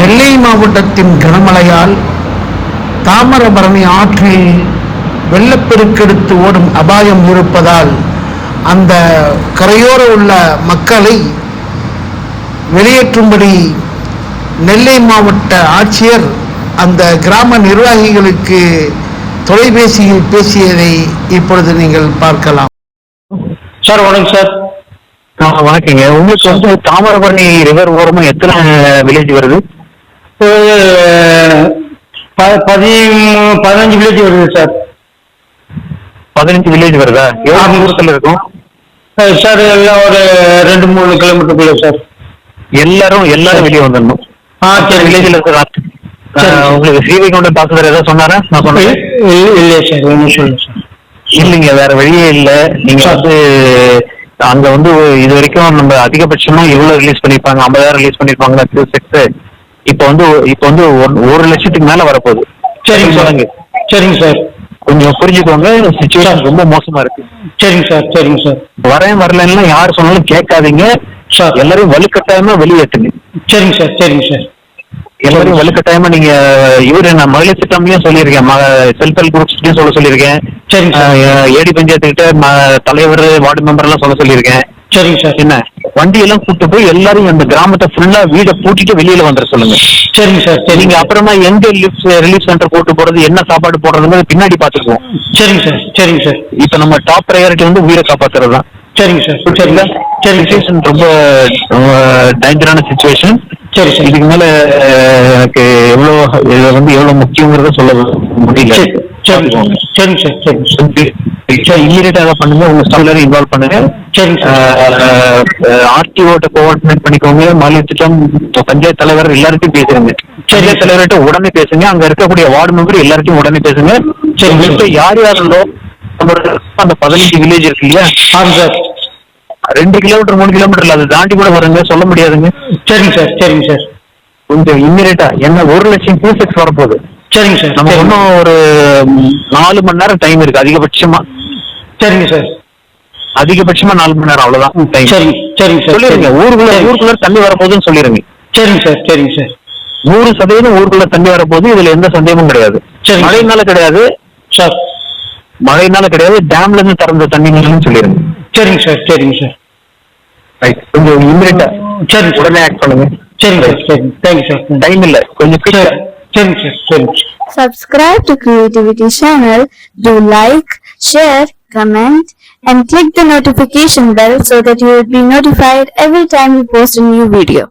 நெல்லை மாவட்டத்தின் கனமழையால் தாமிரபரணி ஆற்றில் வெள்ளப்பெருக்கெடுத்து ஓடும் அபாயம் இருப்பதால் அந்த கரையோர உள்ள மக்களை வெளியேற்றும்படி நெல்லை மாவட்ட ஆட்சியர் அந்த கிராம நிர்வாகிகளுக்கு தொலைபேசியில் பேசியதை இப்பொழுது நீங்கள் பார்க்கலாம். சார் வணக்கம் சார். ஆ, வணக்கங்க. உங்களுக்கு வந்து தாமிரபரணி ரிவர் ஓரமா எத்தனை வில்லேஜ் வருது? பதினஞ்சு வில்லேஜ் வருது சார் பதினஞ்சு வில்லேஜ் வருதா? எவ்வளவு ஆமா. தூரத்துல இருக்கும்? சார் எல்லாம் ஒரு ரெண்டு மூணு கிலோமீட்டருக்குள்ள சார் எல்லாரும் எல்லாரும் வெளியே வந்துடணும். ஆ சரி வில்லேஜ்ல இருக்கிற. உங்களுக்கு ஸ்ரீவைகுண்டம் தாக்குதல் ஏதாவது சொன்னாரா? நான் சொன்னேன். இல்- இல்லையா சார் ஒன்றும் சொல்லுங்க சார் இல்லைங்க வேற வழியே இல்ல. நீங்க. வந்து அங்க வந்து இது வரைக்கும் நம்ம அதிகபட்சமா எவ்வளவு ரிலீஸ் பண்ணிருப்பாங்க? ஐம்பதாயிரம் ரிலீஸ் பண்ணிருப்பாங்க செக்ஸ் இப்போ வந்து இப்போ வந்து ஒரு- லட்சத்துக்கு மேல வரப்போகுது. சரிங்க சார். சொல்லுங்க. சரிங்க சார். கொஞ்சம் புரிஞ்சுக்கோங்க. சுச்சுவேஷன் ரொம்ப மோசமா இருக்கு. சரிங்க சார் சரிங்க சார். வரேன் வரலன்னா யார் சொன்னாலும் கேட்காதீங்க. சார். எல்லாரையும் வலுக்கட்டாயமா வெளியேற்றுங்க சரிங்க சார் சரிங்க சார். எல்லாரையும் வலுக்கட்டாயமா நீங்க இவரு நான் மகளிர் திட்டம்லயும் சொல்லியிருக்கேன். செல்ஃப் ஹெல்ப் குரூப்ஸ்லயும் சொல்ல சொல்லியிருக்கேன். ஏடி பஞ்சாயத்து கிட்ட தலைவர் வார்டு மெம்பர் எல்லாம் சொல்ல சொல்லியிருக்கேன். சரிங்க சார். என்ன? வண்டி எல்லாம் கூட்டு போய் எல்லாரும் அந்த கிராமத்தை ஃபுல்லா வீட பூட்டிட்டு வெளியில வந்துட சொல்லுங்க. சரிங்க சார் சரிங்க அப்புறமா எங்க ரிலீஃப் ரிலீஃப் சென்டர் போட்டு போறது என்ன சாப்பாடு போடுறதுங்கிறது பின்னாடி பாத்துக்குவோம் சரிங்க சார் சரிங்க சார். இப்ப நம்ம டாப் ப்ரையாரிட்டி வந்து உயிரை காப்பாத்துறது தான். சரிங்க சார் சரிங்க சரிங்க சார். சுச்சுவேஷன் ரொம்ப டேஞ்சரான சுச்சுவேஷன் சரி சார். இதுக்கு மேல எனக்கு எவ்வளவு இது வந்து எவ்வளவு முக்கியங்கிறத சொல்ல முடியல. சரி சரிங்க சார் சரிங்க சார். சரிங்க சார் இம்மீடியட்டா பண்ணுங்க. உங்க ஸ்டாஃப் இன்வால்வ் பண்ணுங்க. சார் ஆர்டிஓட்ட கோஆர்டினேட் பண்ணிக்கோங்க. மாநில திட்டம் பஞ்சாயத்து தலைவர் எல்லார்ட்டையும் பேசுறீங்க. பஞ்சாயத்து தலைவர்கிட்ட உடனே பேசுங்க. அங்க இருக்கக்கூடிய வார்டு மெம்பர் எல்லார்ட்டையும் உடனே பேசுங்க. சரி. உங்கள்கிட்ட யார் யாருந்தோ அந்த பதினஞ்சு வில்லேஜ் இருக்கு இல்லையா? ஆமாம் சார் ரெண்டு கிலோமீட்டர் மூணு கிலோமீட்டர் அதை தாண்டி கூட வருங்க. சொல்ல முடியாதுங்க. சரிங்க சார் சரிங்க சார் கொஞ்சம் இம்மீடியட்டா என்ன ஒரு லட்சம் கியூசெக்ஸ் வரப்போகுது. சரிங்க சார் சரிங்க. இன்னும் ஒரு நாலு மணி நேரம் டைம் இருக்கு. அதிகபட்சமா. சரிங்க சார். அதிகபட்சமா நாலு மணி நேரம் அவ்வளவுதான். டைம் சரிங்க சரிங்க சார் சொல்லிருங்க. ஊருக்குள்ள சரி. ஊருக்குள்ள தண்ணி வரப்போகுதுன்னு சொல்லிருங்க. சரிங்க சார் சரிங்க சார். நூறு சதவீதம் ஊருக்குள்ள தண்ணி வரப்போகுது இதுல எந்த சந்தேகமும் கிடையாது. சரி. மழைனால கிடையாது. சார். மழைனால கிடையாது டேம்ல இருந்து திறந்த தண்ணின்னு சொல்லிருங்க. சரிங்க சார் சரிங்க சார். ரைட் கொஞ்சம் இம்மீடியட்டா சரிங்க சார். உடனே ஆக்ட் பண்ணுங்க. சரிங்க சார் சரிங்க தேங்க்யூ சார். டைம் இல்ல கொஞ்சம் சரி. சரிங்க சார் சரிங்க sir. Subscribe to Creativity channel, do like, share, comment and click the notification bell so that you will be notified every time we post a new video.